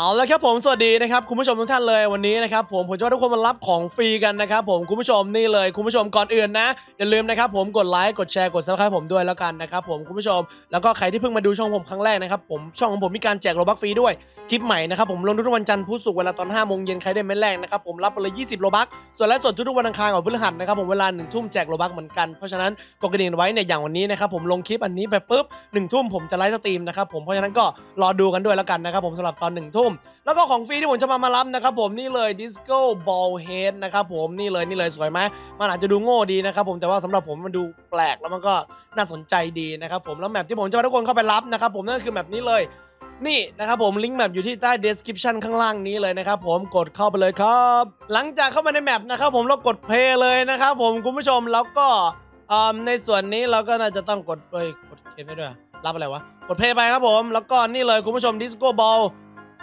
เอาละครับผมสวัสดีนะครับคุณผู้ชมทุกท่านเลยวันนี้นะครับผมผมจะว่าทุกคนมารับของฟรีกันนะครับผมคุณผู้ชมนี่เลยคุณผู้ชมก่อนอื่นนะอย่าลืมนะครับผมกดไลค์กดแชร์กดซับสไครต์ผมด้วยแล้วกันนะครับผมคุณผู้ชมแล้วก็ใครที่เพิ่งมาดูช่องผมครั้งแรกนะครับผมช่องของผมมีการแจกโลบักฟรีด้วยคลิปใหม่นะครับผมลงทุกวันจันทร์พุธศุกร์เวลาตอน5โมงเย็นใครได้เม็ดแรกนะครับผมรับไปเลย20 โลบักส่วนไลฟ์สดทุกๆวันอังคารกับพฤหัสนะครับผมเวลา1ทุ่มแจกโลบักเหมือนกันเพราะฉะนั้นกดกระดิ่งไว้เนี่ยอย่างวันนี้นะครับผมลงคลิปอันนี้ไปปุ๊บหนึ่งทุ่มผมจะไลฟ์สตรีมนะครับผมเพราะฉะนั้นก็รอดูกันด้วยแล้วกันนะครับผมสำหรับตอนหนึ่งทุ่มแล้วก็ของฟรีที่ผมจะมามารับนะครับผมนี่เลย Disco Ball Head นะครับผมนี่เลยนี่เลยสวยไหมมันอาจจะดูโง่ดีนะครับผมแต่ว่าสำหรับผมมันดูแปลกแล้วมันก็น่าสนใจดีนะครับผมแล้วแมปที่ผมจะพาทุกคนเข้าไปรับนะครับผมนั่นคือแมปนี้เลยนี่นะครับผมลิงก์แมปอยู่ที่ใต้ description ข้างล่างนี้เลยนะครับผมกดเข้าไปเลยครับ หลังจากเข้ามาในแมปนะครับผมเรากด play เลยนะครับผมคุณผู้ชมแล้วก็ในส่วนนี้เราก็น่าจะต้องกดเอ้ยกดเคไปด้วยรับอะไรวะ กด play ไปครับผม แล้วก็นี่เลยคุณผู้ชม Disco Ball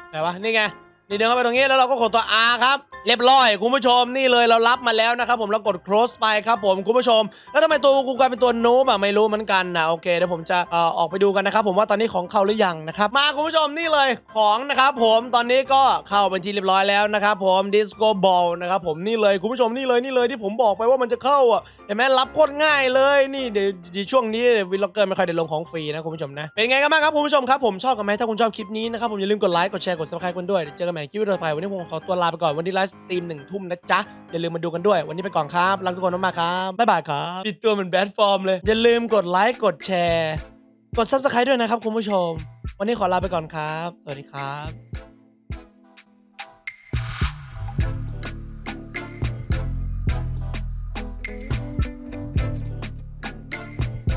ไหนวะนี่ไง นี่เดินเข้าไปตรงนี้แล้วเราก็กดตัว R ครับเรียบร้อยคุณผู้ชมนี่เลยเรารับมาแล้วนะครับผมแล้วกด close ไปครับผมคุณผู้ชม แล้วทำไมตัวกูกลายเป็นตัวนูบอะไม่รู้เหมือนกันนะโอเคเดี๋ยวผมจะเอ่อออกไปดูกันนะครับผมว่าตอนนี้ของเข้าหรือยังนะครับมาคุณผู้ชมนี่เลยของนะครับผมตอนนี้ก็เข้าเป็นที่เรียบร้อยแล้วนะครับผม Disco Ball นะครับผมนี่เลยคุณผู้ชมนี่เลยนี่เลยที่ผมบอกไปว่ามันจะเข้าอะเห็นไหมรับโคตรง่ายเลยนี่เดี๋ยวช่วงนี้วิลล็อกเกอร์ไม่ค่อยได้ลงของฟรีนะคุณผู้ชมนะเป็นไงกันบ้างครับคุณผู้ชมครับผมชอบกันไหมถ้าคุณชอบคลิปนี้นะครับผมอย่าลืมกดไลค์กดแชร์กด subscribe กันด้วยเจอกันหม่คิวต่อไปวันนี้ผมขอตัวลาไปก่อนวันนี้ไลฟ์สตรีมหนึ่งทุ่มนะจ๊ะ อย่าลืมมาดูกันด้วย วันนี้ไปก่อนครับ รักทุกคนมากๆครับ บ๊ายบายครับ ปิดตัวเหมือนแบดฟอร์มเลย อย่าลืมกดไลค์ กดแชร์ กดซับสไครต์ด้วยนะครับคุณผู้ชม วันนี้ขอลาไปก่อนครับ สวัสดีครับ